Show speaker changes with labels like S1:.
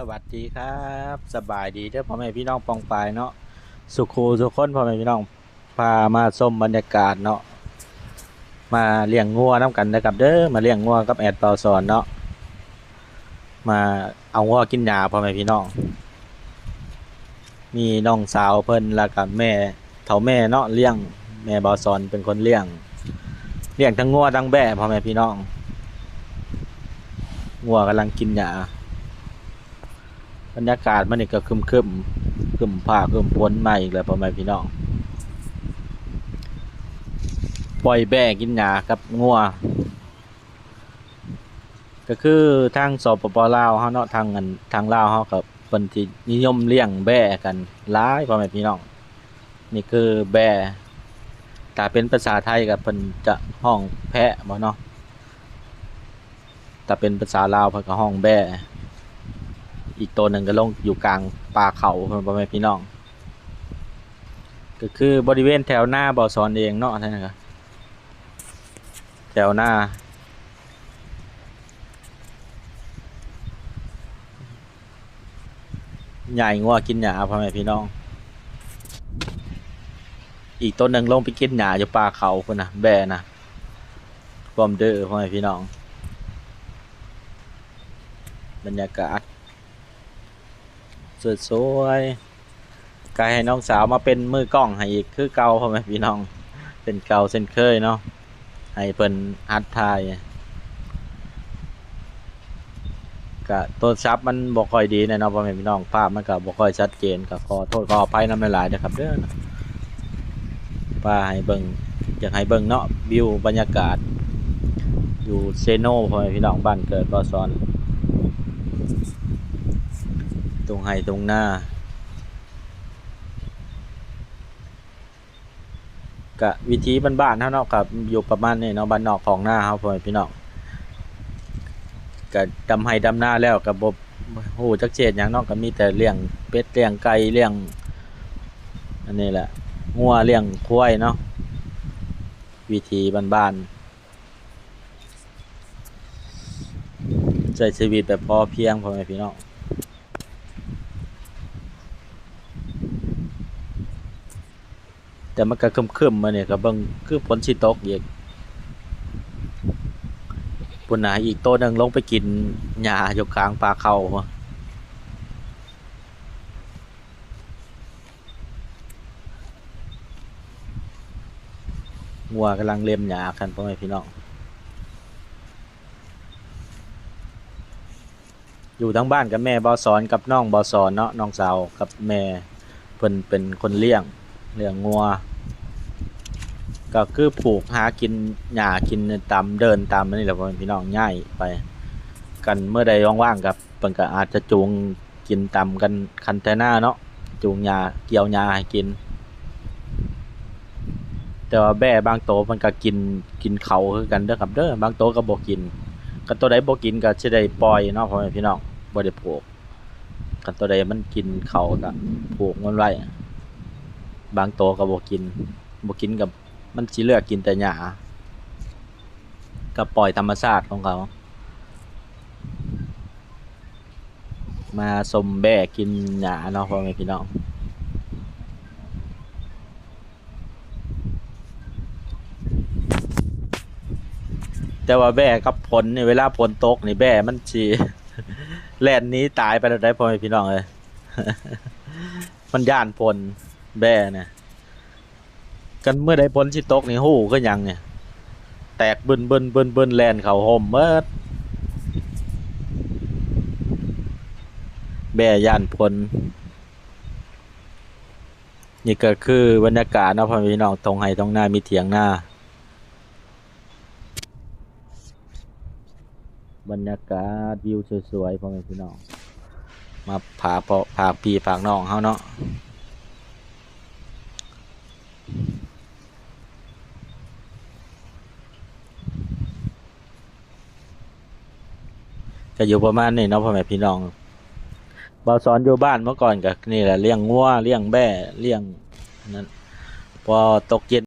S1: สวัสดีครับสบายดีเด้อพ่อแม่พี่น้องปองปายเนาะสุขูสุขคนพ่อแม่พี่น้องพามาชมบรรยากาศเนาะมาเลี้ยงงัวน้ำกันนะครับเด้อมาเลี้ยงงัวกับแอดเปาสอนเนาะมาเอางัวกินหญ้าพ่อแม่พี่น้อง มีน้องสาวเพิ่นแล้วกับแม่เฒ่าแม่เนาะเลี้ยงแม่เบาสอนเป็นคนเลี้ยงเลี้ยงทั้งงัวทั้งแบะพ่อแม่พี่น้องงัวกำลังกินหญ้า บรรยากาศมันนี่ก็คึมคึมคึมผ้าคึมฝนมาอีกแล้วพ่อแม่พี่น้องปล่อยแบะกินหญ้ากับงัวก็คือทางสปปลาวเฮาเนาะทางอันทางลาวเฮากับเพิ่นที่นิยมเลี้ยงแบะกันหลายพ่อแม่พี่น้องนี่คือแบะถ้าเป็นภาษาไทยกับเพิ่นจะห้องแพะบ่เนาะถ้าเป็นภาษาลาวเพิ่นก็ห้องแบะ อีกตัวหนึ่งก็ลงอยู่กลางป่าเขาพ่อแม่พี่น้อง ก็คือบริเวณแถวหน้าบ่อสอนเองเนาะท่านนะครับแถวหน้า ใหญ่งัวกินหญ้าพ่อแม่พี่น้อง อีกตัวหนึ่งลงไปกินหญ้าอยู่ป่าเขาคนนะแบนะความเด้อพ่อแม่พี่น้องบรรยากาศ สวยๆกายให้น้องสาวมาเป็นมือกล้องให้อีกคือเก่าพ่อแม่พี่น้องเป็นเก่าเส้นเคยเนาะให้เพิ่นฮัดทายกะโทรศัพท์มันบ่ค่อยดีน่เนาะพ่อแม่พี่น้องภาพมันก็บ่ค่อยชัดเจนก็ขอโทษขออภัยนำหลายๆนะครับเด้อป้าให้เบิ่งอยากให้เบิ่งเนาะวิวบรรยากาศ อยู่เซโนพ่อแม่พี่น้องบ้านเกิดบ่อซอน ตรงไห้ตรงหน้ากะวิธีบ้านๆเท่าเนาะกับอยู่ประมาณนี้เนาะบ้านนอกของหน้าเฮาพ่อแม่พี่น้องกะดำไห้ดำหน้าแล้วกับบฮู้จักเจดหยังนาะก็มีแต่เลี้ยงเป็ดเลี้ยงไก่เลี้ยงอันนี้แหละงัวเลี้ยงควายเนาะวิธีบ้านๆใช้ชีวิตแบบพอเพียงพ่อแม่พี่น้อง แต่มันก็ครึมๆมาเนี่ยก็เบิ่งคือฝนสิตกอีกปุ่นหนาอีกโตวนึงลงไปกินหญ้าอยู่กลางป่าเขางัวกำลังเล็มหญ้ากันพ่อแม่พี่น้องอยู่ทั้งบ้านกับแม่บอสอนกับน้องบอสอนเนาะน้องสาวกับแม่เพิ่นเป็นคนเลี้ยง เลี้ยงงัว ก็คือผูกหากินหญ้ากินตามเดินตามนี่แหละพี่น้องง่ายไป กันเมื่อใดว่างๆกับเพิ่นก็อาจจะจูงกินตามกันคันแต่หน้าเนาะจูงหญ้าเกี่ยวหญ้าให้กิน แต่ว่าแบ่บางโตมันก็กินกินเขาคือกันเด้อครับเด้อบางโตก็บ่กินกันตัวใดบ่กินก็สิได้ปล่อยเนาะพ่อแม่พี่น้องบ่ได้ผูกกันตัวใดมันกินเขาก็ผูกมันไว้ บางโตวก็บกินบกินกับมันสิเลือกกินแต่หญ้าก็ปล่อยธรรมชาติของเขา มาสมแบกกินหญ้าเนาะพ่อแม่พี่น้องแต่ว่าแบ่กับผลนี่เวลาฝนตกนี่แบ่มันสิแล่นนี้ตายไปแล้วได้พ่อแม่พี่น้องเอ้ยมันย่านฝนแบ่เนี่ย กันเมื่อใดฝนสิตกนี่ฮู้คือหยังเนี่ย แตกบึนบึนบึนบึนแลนเข้าห่มเบิดแบ่ย่านฝนนี่ก็คือบรรยากาศนะพ่อแม่พี่น้องตรงไห้ตรงหน้ามีเถียงหน้า บรรยากาศวิวสวยๆพ่อแม่พี่น้อง มาผาพอผากพี่ผากน้องเฮาเนาะ ก็อยู่ประมาณนี้เนาะพ่อแม่พี่น้องบ่าวสอนอยู่บ้านเมื่อก่อนก็นี่แหละเลี้ยงงัวเลี้ยงแบะเลี้ยงนั้นพอตกเย็น